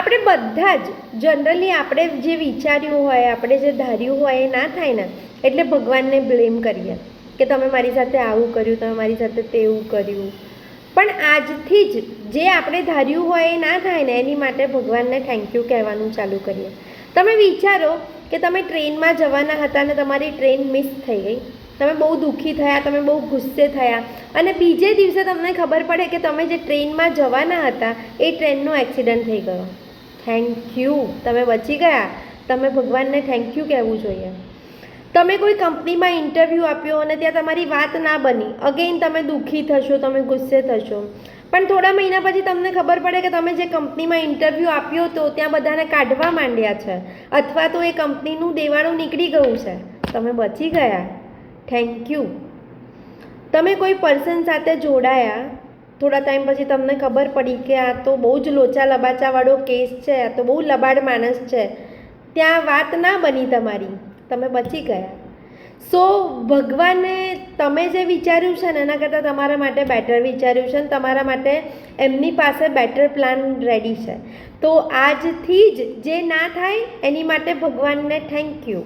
આપણે બધા જ જનરલી આપણે જે વિચાર્યું હોય, આપણે જે ધાર્યું હોય એ ના થાય ને, એટલે ભગવાનને બ્લેમ કરીએ કે તમે મારી સાથે આવું કર્યું, તમે મારી સાથે તેવું કર્યું. પણ આજથી જ જે આપણે ધાર્યું હોય એ ના થાય ને, એની માટે ભગવાનને થેન્ક યુ કહેવાનું ચાલુ કરીએ. તમે વિચારો કે તમે ટ્રેનમાં જવાના હતા ને તમારી ટ્રેન મિસ થઈ ગઈ. તમે બહુ દુઃખી થયા, તમે બહુ ગુસ્સે થયા. અને બીજે દિવસે તમને ખબર પડે કે તમે જે ટ્રેનમાં જવાના હતા, એ ટ્રેનનો એક્સિડન્ટ થઈ ગયો. થેન્ક યુ તમે બચી ગયા? તમે ભગવાનને થેન્ક યુ કહેવું જોઈએ. તમે કોઈ કંપનીમાં ઇન્ટરવ્યૂ આપ્યો અને ત્યાં તમારી વાત ના બની. અગેઇન તમે દુઃખી થશો, તમે ગુસ્સે થશો. પણ થોડા મહિના પછી તમને ખબર પડે કે તમે જે કંપનીમાં ઇન્ટરવ્યૂ આપ્યો તો ત્યાં બધાને કાઢવા માંડ્યા છે. અથવા તો એ કંપનીનું દેવાળું નીકળી ગયું છે. તમે બચી ગયા? થેન્ક યુ તમે કોઈ પર્સન સાથે જોડાયા? થોડા ટાઈમ પછી તમને ખબર પડી કે આ તો બહુ જ લોચા લબાચાવાળો કેસ છે, આ તો બહુ લબાડ માણસ છે. ત્યાં વાત ના બની તમારી. તમે બચી ગયા. સો ભગવાને તમે જે વિચાર્યું છે ને, એના કરતાં તમારા માટે બેટર વિચાર્યું છે ને, તમારા માટે એમની પાસે બેટર પ્લાન રેડી છે. તો આજથી જ જે ના થાય, એની માટે ભગવાનને થેન્ક યુ